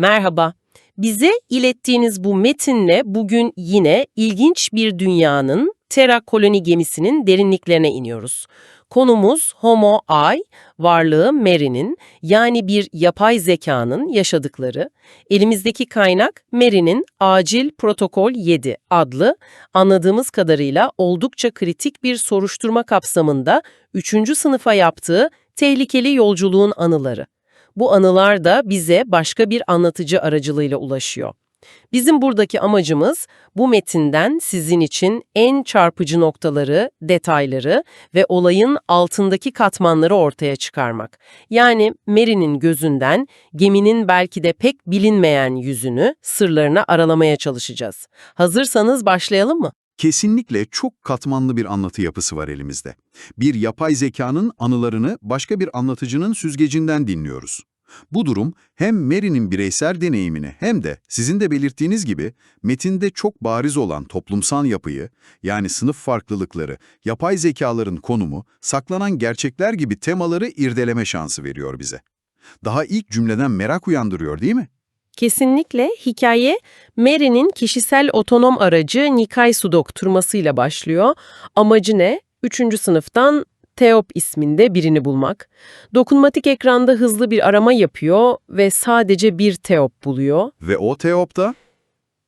Merhaba. Bize ilettiğiniz bu metinle bugün yine ilginç bir dünyanın Terra koloni gemisinin derinliklerine iniyoruz. Konumuz Homo I, varlığı Mary'nin yani bir yapay zekanın yaşadıkları. Elimizdeki kaynak Mary'nin Acil Protokol 7 adlı anladığımız kadarıyla oldukça kritik bir soruşturma kapsamında 3. sınıfa yaptığı tehlikeli yolculuğun anıları. Bu anılar da bize başka bir anlatıcı aracılığıyla ulaşıyor. Bizim buradaki amacımız bu metinden sizin için en çarpıcı noktaları, detayları ve olayın altındaki katmanları ortaya çıkarmak. Yani Mary'nin gözünden geminin belki de pek bilinmeyen yüzünü, sırlarını aralamaya çalışacağız. Hazırsanız başlayalım mı? Kesinlikle çok katmanlı bir anlatı yapısı var elimizde. Bir yapay zekanın anılarını başka bir anlatıcının süzgecinden dinliyoruz. Bu durum hem Mary'nin bireysel deneyimini hem de sizin de belirttiğiniz gibi metinde çok bariz olan toplumsal yapıyı, yani sınıf farklılıkları, yapay zekaların konumu, saklanan gerçekler gibi temaları irdeleme şansı veriyor bize. Daha ilk cümleden merak uyandırıyor değil mi? Kesinlikle hikaye Mary'nin kişisel otonom aracı Nikai Sudok başlıyor. Amacı ne? Üçüncü sınıftan Teop isminde birini bulmak. Dokunmatik ekranda hızlı bir arama yapıyor ve sadece bir Teop buluyor. Ve o Teop'ta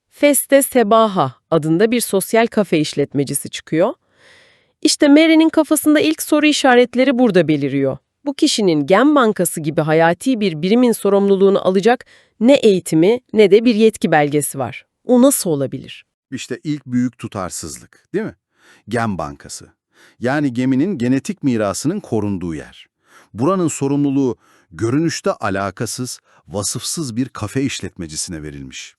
Feste Sebaha adında bir sosyal kafe işletmecisi çıkıyor. İşte Mary'nin kafasında ilk soru işaretleri burada beliriyor. Bu kişinin gen bankası gibi hayati bir birimin sorumluluğunu alacak ne eğitimi ne de bir yetki belgesi var. O nasıl olabilir? İşte ilk büyük tutarsızlık, değil mi? Gen bankası. Yani geminin genetik mirasının korunduğu yer. Buranın sorumluluğu görünüşte alakasız, vasıfsız bir kafe işletmecisine verilmiş.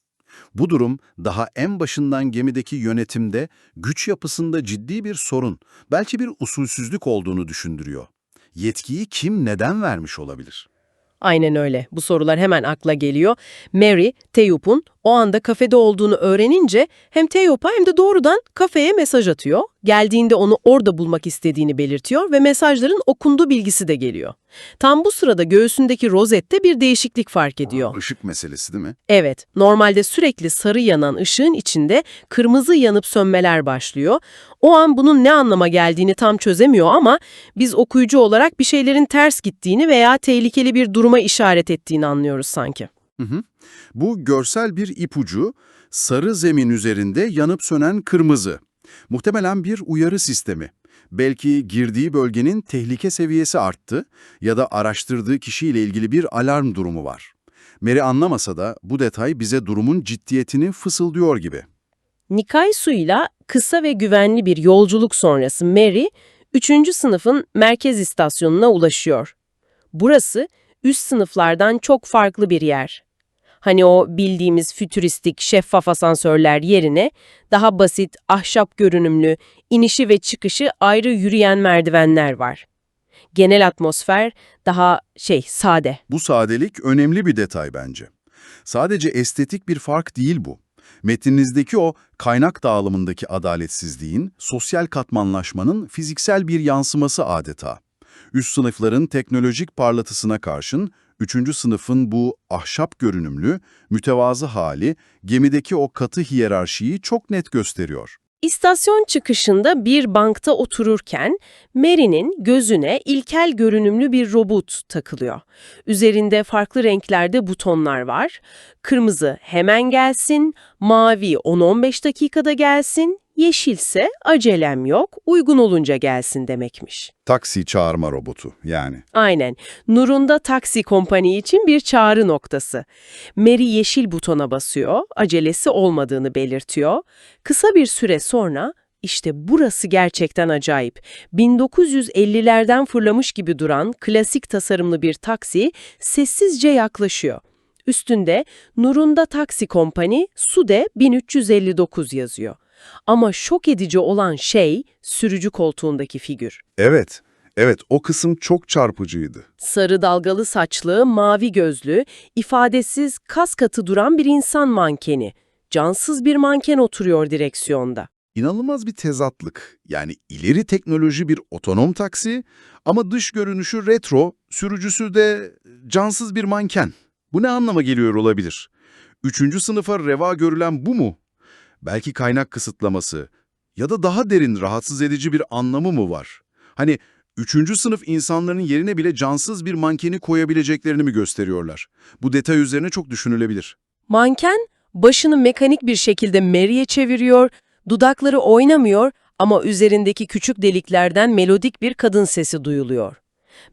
Bu durum daha en başından gemideki yönetimde, güç yapısında ciddi bir sorun, belki bir usulsüzlük olduğunu düşündürüyor. Yetkiyi kim neden vermiş olabilir? Aynen öyle. Bu sorular hemen akla geliyor. Mary, Teyup'un o anda kafede olduğunu öğrenince hem Teyup'a hem de doğrudan kafeye mesaj atıyor. Geldiğinde onu orada bulmak istediğini belirtiyor ve mesajların okundu bilgisi de geliyor. Tam bu sırada göğsündeki rozette bir değişiklik fark ediyor. Işık meselesi değil mi? Evet, normalde sürekli sarı yanan ışığın içinde kırmızı yanıp sönmeler başlıyor. O an bunun ne anlama geldiğini tam çözemiyor ama biz okuyucu olarak bir şeylerin ters gittiğini veya tehlikeli bir duruma işaret ettiğini anlıyoruz sanki. Hı hı. Bu görsel bir ipucu, sarı zemin üzerinde yanıp sönen kırmızı. Muhtemelen bir uyarı sistemi. Belki girdiği bölgenin tehlike seviyesi arttı ya da araştırdığı kişiyle ilgili bir alarm durumu var. Mary anlamasa da bu detay bize durumun ciddiyetini fısıldıyor gibi. Nikai suyla kısa ve güvenli bir yolculuk sonrası Mary, 3. sınıfın merkez istasyonuna ulaşıyor. Burası üst sınıflardan çok farklı bir yer. Hani o bildiğimiz fütüristik şeffaf asansörler yerine daha basit, ahşap görünümlü, inişi ve çıkışı ayrı yürüyen merdivenler var. Genel atmosfer daha şey, sade. Bu sadelik önemli bir detay bence. Sadece estetik bir fark değil bu. Metninizdeki o kaynak dağılımındaki adaletsizliğin, sosyal katmanlaşmanın fiziksel bir yansıması adeta. Üst sınıfların teknolojik parlatısına karşın, üçüncü sınıfın bu ahşap görünümlü, mütevazı hali gemideki o katı hiyerarşiyi çok net gösteriyor. İstasyon çıkışında bir bankta otururken Mary'nin gözüne ilkel görünümlü bir robot takılıyor. Üzerinde farklı renklerde butonlar var. Kırmızı hemen gelsin, mavi 10-15 dakikada gelsin, yeşilse acelem yok, uygun olunca gelsin demekmiş. Taksi çağırma robotu yani. Aynen. Nur'unda taksi kompani için bir çağrı noktası. Mary yeşil butona basıyor, acelesi olmadığını belirtiyor. Kısa bir süre sonra işte burası gerçekten acayip. 1950'lerden fırlamış gibi duran klasik tasarımlı bir taksi sessizce yaklaşıyor. Üstünde Nur'unda taksi kompani Sude 1359 yazıyor. Ama şok edici olan şey sürücü koltuğundaki figür. Evet, evet o kısım çok çarpıcıydı. Sarı dalgalı saçlı, mavi gözlü, ifadesiz, kas katı duran bir insan mankeni. Cansız bir manken oturuyor direksiyonda. İnanılmaz bir tezatlık. Yani ileri teknoloji bir otonom taksi ama dış görünüşü retro, sürücüsü de cansız bir manken. Bu ne anlama geliyor olabilir? Üçüncü sınıfa reva görülen bu mu? Belki kaynak kısıtlaması ya da daha derin rahatsız edici bir anlamı mı var? Hani üçüncü sınıf insanların yerine bile cansız bir mankeni koyabileceklerini mi gösteriyorlar? Bu detay üzerine çok düşünülebilir. Manken başını mekanik bir şekilde Mary'e çeviriyor, dudakları oynamıyor ama üzerindeki küçük deliklerden melodik bir kadın sesi duyuluyor.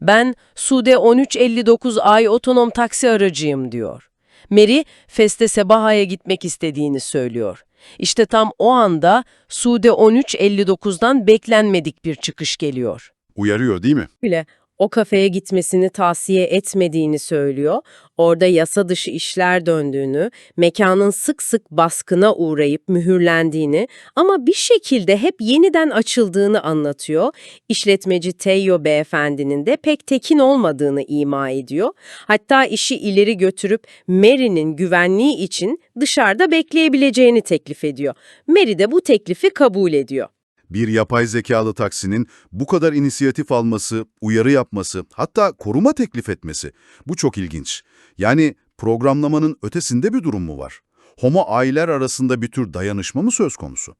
Ben Sude 1359 ay otonom taksi aracıyım diyor. Mary, Feste Sebaha'ya gitmek istediğini söylüyor. İşte tam o anda Sude 1359'dan beklenmedik bir çıkış geliyor Uyarıyor değil mi? bile o kafeye gitmesini tavsiye etmediğini söylüyor. Orada yasa dışı işler döndüğünü, mekanın sık sık baskına uğrayıp mühürlendiğini ama bir şekilde hep yeniden açıldığını anlatıyor. İşletmeci Teyyo beyefendinin de pek tekin olmadığını ima ediyor. Hatta işi ileri götürüp Mary'nin güvenliği için dışarıda bekleyebileceğini teklif ediyor. Mary de bu teklifi kabul ediyor. Bir yapay zekalı taksinin bu kadar inisiyatif alması, uyarı yapması, hatta koruma teklif etmesi bu çok ilginç. Yani programlamanın ötesinde bir durum mu var? Homo aileler arasında bir tür dayanışma mı söz konusu?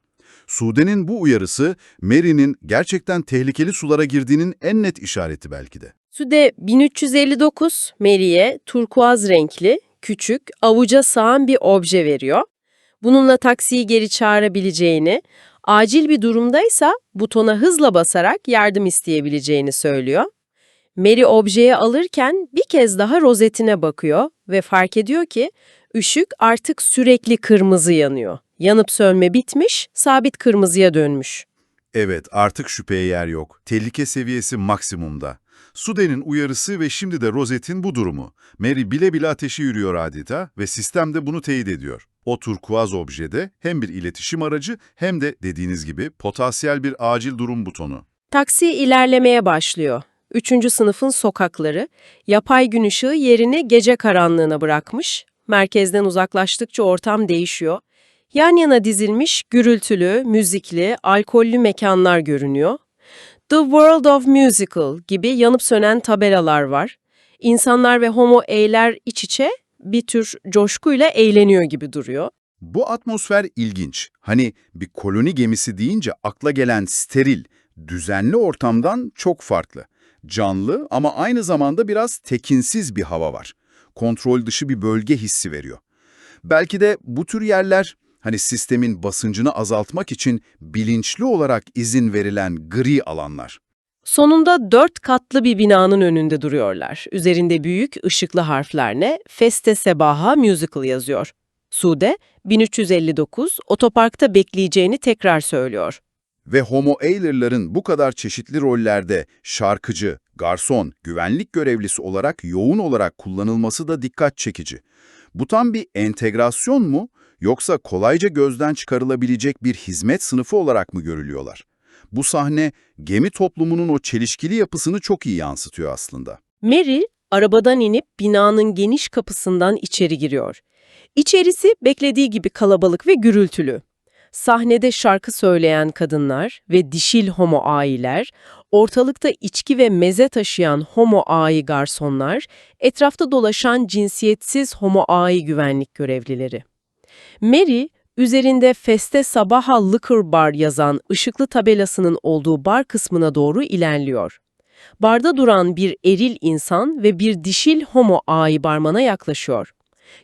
Sude'nin bu uyarısı Mary'nin gerçekten tehlikeli sulara girdiğinin en net işareti belki de. Sude 1359 Mary'e turkuaz renkli, küçük, avuca sığan bir obje veriyor. Bununla taksiyi geri çağırabileceğini, acil bir durumdaysa butona hızla basarak yardım isteyebileceğini söylüyor. Mary objeyi alırken bir kez daha rozetine bakıyor ve fark ediyor ki ışık artık sürekli kırmızı yanıyor. Yanıp sönme bitmiş, sabit kırmızıya dönmüş. Evet, artık şüpheye yer yok. Tehlike seviyesi maksimumda. Sude'nin uyarısı ve şimdi de Rosette'in bu durumu. Mary bile bile ateşi yürüyor adeta ve sistem de bunu teyit ediyor. O turkuaz objede hem bir iletişim aracı hem de dediğiniz gibi potansiyel bir acil durum butonu. Taksi ilerlemeye başlıyor. Üçüncü sınıfın sokakları, yapay gün ışığı yerini gece karanlığına bırakmış. Merkezden uzaklaştıkça ortam değişiyor. Yan yana dizilmiş gürültülü, müzikli, alkollü mekanlar görünüyor. The World of Musical gibi yanıp sönen tabelalar var. İnsanlar ve homo eyler iç içe bir tür coşkuyla eğleniyor gibi duruyor. Bu atmosfer ilginç. Hani bir koloni gemisi deyince akla gelen steril, düzenli ortamdan çok farklı. Canlı ama aynı zamanda biraz tekinsiz bir hava var. Kontrol dışı bir bölge hissi veriyor. Belki de bu tür yerler hani sistemin basıncını azaltmak için bilinçli olarak izin verilen gri alanlar. Sonunda dört katlı bir binanın önünde duruyorlar. Üzerinde büyük ışıklı harflerle Feste Sebaha Musical yazıyor. Sude, 1359, otoparkta bekleyeceğini tekrar söylüyor. Ve Homo Eyler'ların bu kadar çeşitli rollerde şarkıcı, garson, güvenlik görevlisi olarak yoğun olarak kullanılması da dikkat çekici. Bu tam bir entegrasyon mu yoksa kolayca gözden çıkarılabilecek bir hizmet sınıfı olarak mı görülüyorlar? Bu sahne gemi toplumunun o çelişkili yapısını çok iyi yansıtıyor aslında. Mary, arabadan inip binanın geniş kapısından içeri giriyor. İçerisi beklediği gibi kalabalık ve gürültülü. Sahnede şarkı söyleyen kadınlar ve dişil homo aileler, ortalıkta içki ve meze taşıyan homo ai garsonlar, etrafta dolaşan cinsiyetsiz homo ai güvenlik görevlileri. Mary, üzerinde Feste Sabaha Liquor Bar yazan ışıklı tabelasının olduğu bar kısmına doğru ilerliyor. Barda duran bir eril insan ve bir dişil homo ai barmana yaklaşıyor.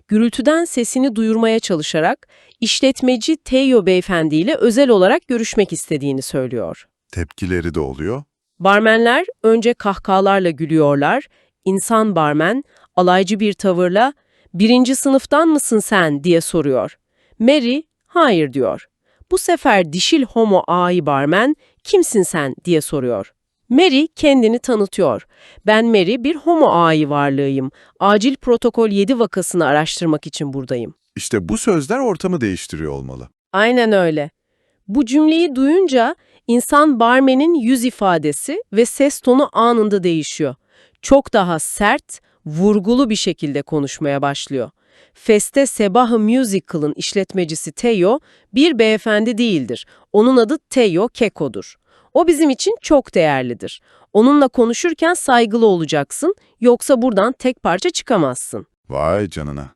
Gürültüden sesini duyurmaya çalışarak işletmeci Teo beyefendi ile özel olarak görüşmek istediğini söylüyor. Tepkileri de oluyor. Barmenler önce kahkahalarla gülüyorlar. İnsan barmen alaycı bir tavırla "Birinci sınıftan mısın sen?" diye soruyor. Mary hayır diyor. Bu sefer dişil homo ai barmen "Kimsin sen?" diye soruyor. Mary kendini tanıtıyor. Ben Mary bir homo ai varlığıyım. Acil protokol 7 vakasını araştırmak için buradayım. İşte bu sözler ortamı değiştiriyor olmalı. Aynen öyle. Bu cümleyi duyunca insan barmenin yüz ifadesi ve ses tonu anında değişiyor. Çok daha sert, vurgulu bir şekilde konuşmaya başlıyor. Feste Sebahı Musical'ın işletmecisi Teo bir beyefendi değildir. Onun adı Teo Keko'dur. O bizim için çok değerlidir. Onunla konuşurken saygılı olacaksın, yoksa buradan tek parça çıkamazsın. Vay canına.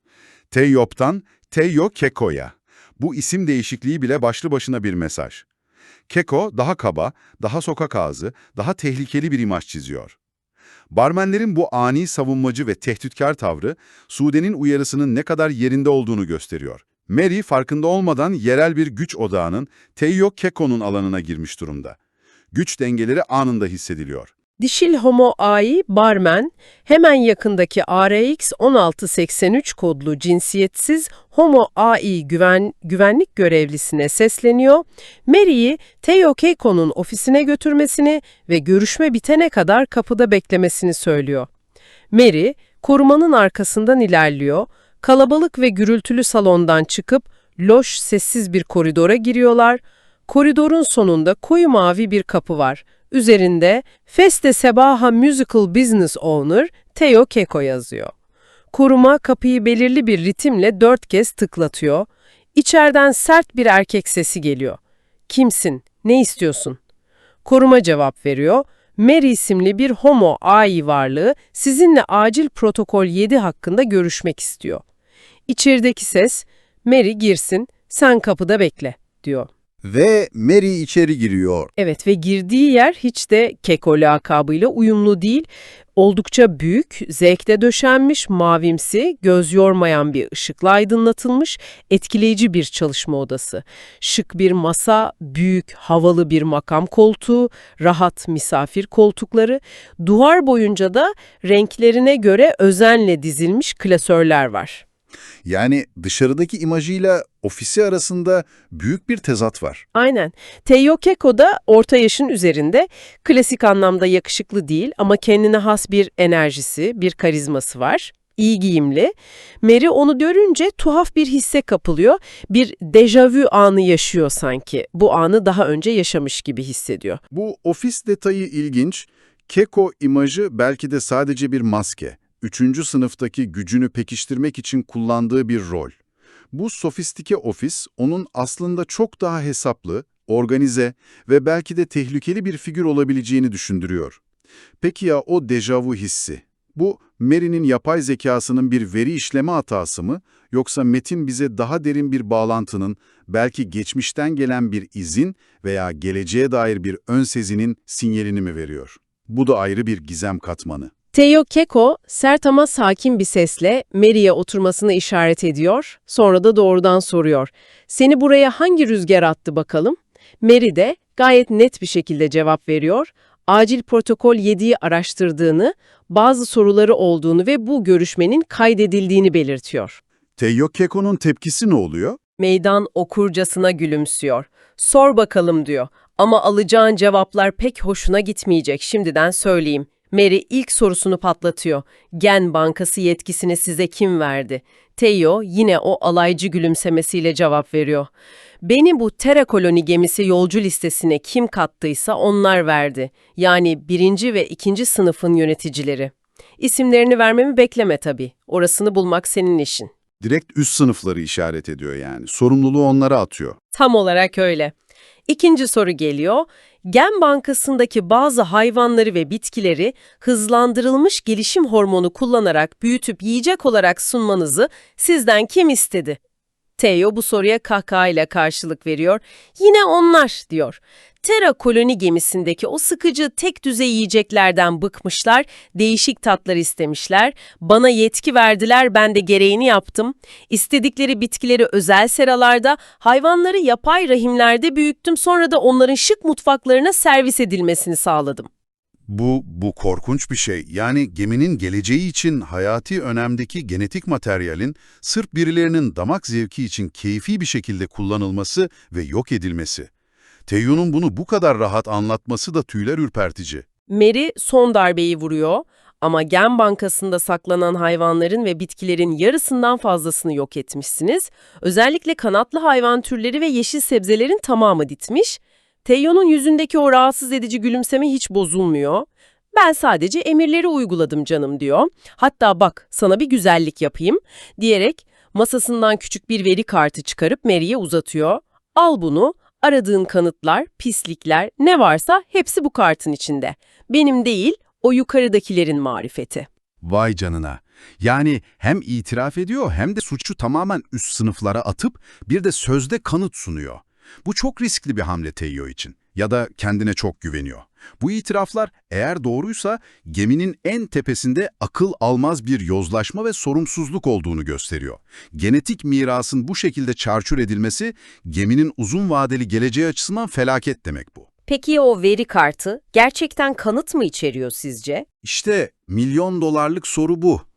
Teyyop'tan Teyyo Keko'ya. Bu isim değişikliği bile başlı başına bir mesaj. Keko daha kaba, daha sokak ağzı, daha tehlikeli bir imaj çiziyor. Barmenlerin bu ani savunmacı ve tehditkar tavrı, Sude'nin uyarısının ne kadar yerinde olduğunu gösteriyor. Mary farkında olmadan yerel bir güç odağının Teyyo Keko'nun alanına girmiş durumda. Güç dengeleri anında hissediliyor. Dişil Homo AI barmen hemen yakındaki RX 1683 kodlu cinsiyetsiz Homo AI güven, güvenlik görevlisine sesleniyor. Mary'i Teo Keiko'nun ofisine götürmesini ve görüşme bitene kadar kapıda beklemesini söylüyor. Mary, korumanın arkasından ilerliyor, kalabalık ve gürültülü salondan çıkıp loş sessiz bir koridora giriyorlar. Koridorun sonunda koyu mavi bir kapı var. Üzerinde Feste Sebaha Musical Business Owner Theo Keko yazıyor. Koruma kapıyı belirli bir ritimle dört kez tıklatıyor. İçeriden sert bir erkek sesi geliyor. Kimsin? Ne istiyorsun? Koruma cevap veriyor. Mary isimli bir homo AI varlığı sizinle acil protokol 7 hakkında görüşmek istiyor. İçerideki ses, Mary girsin, sen kapıda bekle, diyor. Ve Mary içeri giriyor. Evet ve girdiği yer hiç de Keko lakabıyla uyumlu değil. Oldukça büyük, zevkte döşenmiş, mavimsi, göz yormayan bir ışıkla aydınlatılmış, etkileyici bir çalışma odası. Şık bir masa, büyük, havalı bir makam koltuğu, rahat misafir koltukları, duvar boyunca da renklerine göre özenle dizilmiş klasörler var. Yani dışarıdaki imajıyla ofisi arasında büyük bir tezat var. Aynen. Teiyo Keko da orta yaşın üzerinde. Klasik anlamda yakışıklı değil ama kendine has bir enerjisi, bir karizması var. İyi giyimli. Mary onu görünce tuhaf bir hisse kapılıyor. Bir dejavü anı yaşıyor sanki. Bu anı daha önce yaşamış gibi hissediyor. Bu ofis detayı ilginç. Keko imajı belki de sadece bir maske. Üçüncü sınıftaki gücünü pekiştirmek için kullandığı bir rol. Bu sofistike ofis onun aslında çok daha hesaplı, organize ve belki de tehlikeli bir figür olabileceğini düşündürüyor. Peki ya o dejavu hissi? Bu Mary'nin yapay zekasının bir veri işleme hatası mı yoksa metin bize daha derin bir bağlantının, belki geçmişten gelen bir izin veya geleceğe dair bir ön sezinin sinyalini mi veriyor? Bu da ayrı bir gizem katmanı. Teo Keko sert ama sakin bir sesle Mary'e oturmasını işaret ediyor. Sonra da doğrudan soruyor. Seni buraya hangi rüzgar attı bakalım? Mary de gayet net bir şekilde cevap veriyor. Acil protokol 7'yi araştırdığını, bazı soruları olduğunu ve bu görüşmenin kaydedildiğini belirtiyor. Teyyo Keko'nun tepkisi ne oluyor? Meydan okurcasına gülümsüyor. Sor bakalım diyor. Ama alacağın cevaplar pek hoşuna gitmeyecek şimdiden söyleyeyim. Mary ilk sorusunu patlatıyor. Gen Bankası yetkisini size kim verdi? Teo yine o alaycı gülümsemesiyle cevap veriyor. Beni bu Terra koloni gemisi yolcu listesine kim kattıysa onlar verdi. Yani birinci ve ikinci sınıfın yöneticileri. İsimlerini vermemi bekleme tabii. Orasını bulmak senin işin. Direkt üst sınıfları işaret ediyor yani. Sorumluluğu onlara atıyor. Tam olarak öyle. İkinci soru geliyor. Gen Bankası'ndaki bazı hayvanları ve bitkileri hızlandırılmış gelişim hormonu kullanarak büyütüp yiyecek olarak sunmanızı sizden kim istedi? Theo bu soruya kahkahayla karşılık veriyor. Yine onlar diyor. Terra koloni gemisindeki o sıkıcı tek düzey yiyeceklerden bıkmışlar, değişik tatlar istemişler. Bana yetki verdiler, ben de gereğini yaptım. İstedikleri bitkileri özel seralarda, hayvanları yapay rahimlerde büyüttüm. Sonra da onların şık mutfaklarına servis edilmesini sağladım. Bu, bu korkunç bir şey. Yani geminin geleceği için hayati önemdeki genetik materyalin sırf birilerinin damak zevki için keyfi bir şekilde kullanılması ve yok edilmesi. Teyyo'nun bunu bu kadar rahat anlatması da tüyler ürpertici. Mary son darbeyi vuruyor ama Gen Bankası'nda saklanan hayvanların ve bitkilerin yarısından fazlasını yok etmişsiniz. Özellikle kanatlı hayvan türleri ve yeşil sebzelerin tamamı ditmiş. Teyo'nun yüzündeki o rahatsız edici gülümseme hiç bozulmuyor. Ben sadece emirleri uyguladım canım diyor. Hatta bak sana bir güzellik yapayım diyerek masasından küçük bir veri kartı çıkarıp Mary'e uzatıyor. Al bunu, aradığın kanıtlar, pislikler ne varsa hepsi bu kartın içinde. Benim değil, o yukarıdakilerin marifeti. Vay canına. Yani hem itiraf ediyor hem de suçu tamamen üst sınıflara atıp bir de sözde kanıt sunuyor. Bu çok riskli bir hamle Teyyo için. Ya da kendine çok güveniyor. Bu itiraflar eğer doğruysa geminin en tepesinde akıl almaz bir yozlaşma ve sorumsuzluk olduğunu gösteriyor. Genetik mirasın bu şekilde çarçur edilmesi geminin uzun vadeli geleceği açısından felaket demek bu. Peki o veri kartı gerçekten kanıt mı içeriyor sizce? İşte milyon dolarlık soru bu.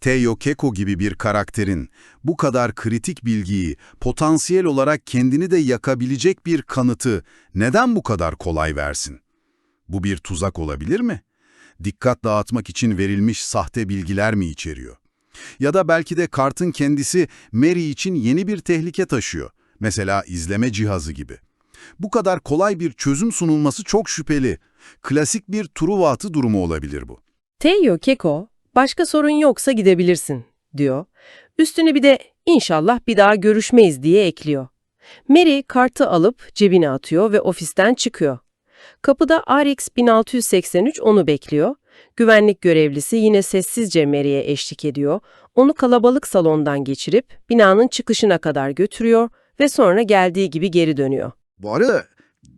Teo Keko gibi bir karakterin bu kadar kritik bilgiyi, potansiyel olarak kendini de yakabilecek bir kanıtı neden bu kadar kolay versin? Bu bir tuzak olabilir mi? Dikkat dağıtmak için verilmiş sahte bilgiler mi içeriyor? Ya da belki de kartın kendisi Mary için yeni bir tehlike taşıyor. Mesela izleme cihazı gibi. Bu kadar kolay bir çözüm sunulması çok şüpheli. Klasik bir Truva atı durumu olabilir bu. Teyyo Keko, başka sorun yoksa gidebilirsin, diyor. Üstüne bir de inşallah bir daha görüşmeyiz diye ekliyor. Mary kartı alıp cebine atıyor ve ofisten çıkıyor. Kapıda RX 1683 onu bekliyor. Güvenlik görevlisi yine sessizce Mary'e eşlik ediyor. Onu kalabalık salondan geçirip binanın çıkışına kadar götürüyor ve sonra geldiği gibi geri dönüyor. Bu arada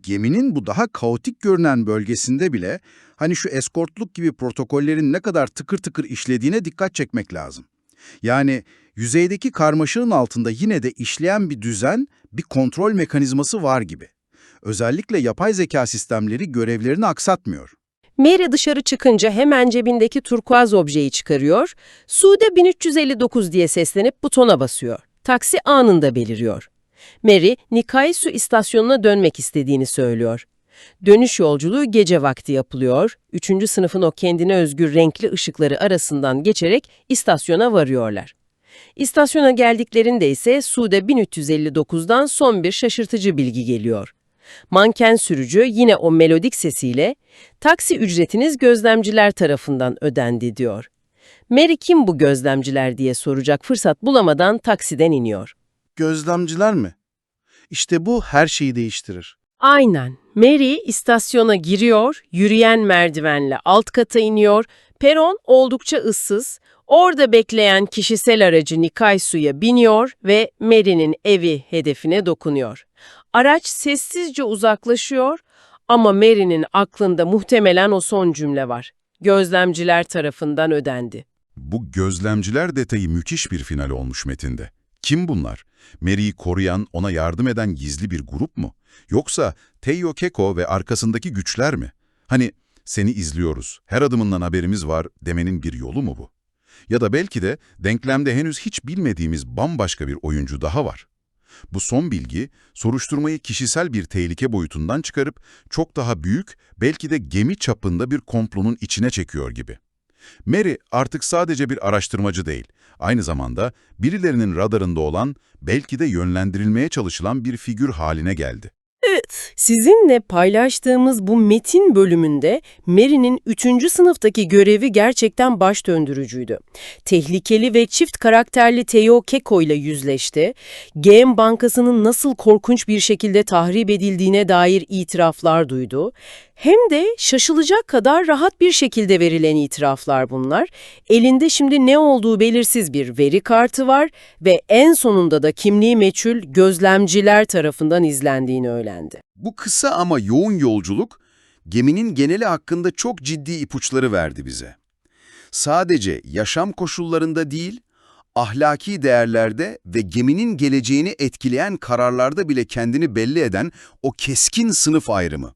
geminin bu daha kaotik görünen bölgesinde bile hani şu eskortluk gibi protokollerin ne kadar tıkır tıkır işlediğine dikkat çekmek lazım. Yani yüzeydeki karmaşığın altında yine de işleyen bir düzen, bir kontrol mekanizması var gibi. Özellikle yapay zeka sistemleri görevlerini aksatmıyor. Mary dışarı çıkınca hemen cebindeki turkuaz objeyi çıkarıyor. Sude 1359 diye seslenip butona basıyor. Taksi anında beliriyor. Mary, Nikaisu istasyonuna dönmek istediğini söylüyor. Dönüş yolculuğu gece vakti yapılıyor. Üçüncü sınıfın o kendine özgür renkli ışıkları arasından geçerek istasyona varıyorlar. İstasyona geldiklerinde ise Sude 1359'dan son bir şaşırtıcı bilgi geliyor. Manken sürücü yine o melodik sesiyle taksi ücretiniz gözlemciler tarafından ödendi diyor. Mary kim bu gözlemciler diye soracak fırsat bulamadan taksiden iniyor. Gözlemciler mi? İşte bu her şeyi değiştirir. Aynen. Mary istasyona giriyor, yürüyen merdivenle alt kata iniyor. Peron oldukça ıssız. Orada bekleyen kişisel aracı Nikaisu'ya biniyor ve Mary'nin evi hedefine dokunuyor. Araç sessizce uzaklaşıyor ama Mary'nin aklında muhtemelen o son cümle var. Gözlemciler tarafından ödendi. Bu gözlemciler detayı müthiş bir final olmuş metinde. Kim bunlar? Mary'i koruyan, ona yardım eden gizli bir grup mu? Yoksa Teiyo Keko ve arkasındaki güçler mi? Hani seni izliyoruz, her adımından haberimiz var demenin bir yolu mu bu? Ya da belki de denklemde henüz hiç bilmediğimiz bambaşka bir oyuncu daha var. Bu son bilgi, soruşturmayı kişisel bir tehlike boyutundan çıkarıp çok daha büyük, belki de gemi çapında bir komplonun içine çekiyor gibi. Mary artık sadece bir araştırmacı değil, aynı zamanda birilerinin radarında olan, belki de yönlendirilmeye çalışılan bir figür haline geldi. Evet, sizinle paylaştığımız bu metin bölümünde Mary'nin 3. sınıftaki görevi gerçekten baş döndürücüydü. Tehlikeli ve çift karakterli Theo Keko ile yüzleşti. GM Bankası'nın nasıl korkunç bir şekilde tahrip edildiğine dair itiraflar duydu. Hem de şaşılacak kadar rahat bir şekilde verilen itiraflar bunlar. Elinde şimdi ne olduğu belirsiz bir veri kartı var ve en sonunda da kimliği meçhul gözlemciler tarafından izlendiğini öğrendi. Bu kısa ama yoğun yolculuk, geminin geneli hakkında çok ciddi ipuçları verdi bize. Sadece yaşam koşullarında değil, ahlaki değerlerde ve geminin geleceğini etkileyen kararlarda bile kendini belli eden o keskin sınıf ayrımı.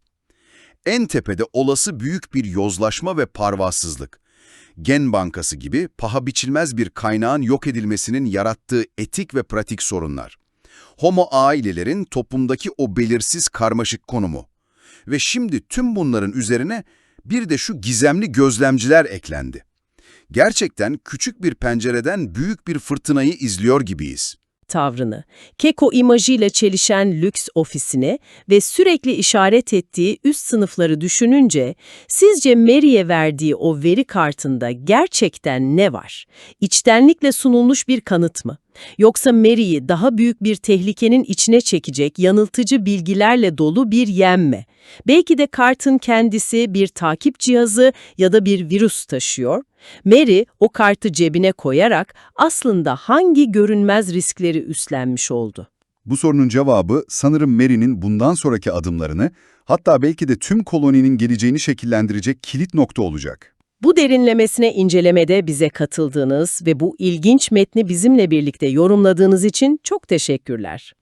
En tepede olası büyük bir yozlaşma ve parvasızlık. Gen Bankası gibi paha biçilmez bir kaynağın yok edilmesinin yarattığı etik ve pratik sorunlar. Homo ailelerin toplumdaki o belirsiz karmaşık konumu. Ve şimdi tüm bunların üzerine bir de şu gizemli gözlemciler eklendi. Gerçekten küçük bir pencereden büyük bir fırtınayı izliyor gibiyiz. Tavrını, Keko imajıyla çelişen lüks ofisine ve sürekli işaret ettiği üst sınıfları düşününce sizce Mary'e verdiği o veri kartında gerçekten ne var? İçtenlikle sunulmuş bir kanıt mı? Yoksa Mary'i daha büyük bir tehlikenin içine çekecek yanıltıcı bilgilerle dolu bir yem mi? Belki de kartın kendisi bir takip cihazı ya da bir virüs taşıyor. Mary o kartı cebine koyarak aslında hangi görünmez riskleri üstlenmiş oldu? Bu sorunun cevabı sanırım Mary'nin bundan sonraki adımlarını, hatta belki de tüm koloninin geleceğini şekillendirecek kilit nokta olacak. Bu derinlemesine incelemede bize katıldığınız ve bu ilginç metni bizimle birlikte yorumladığınız için çok teşekkürler.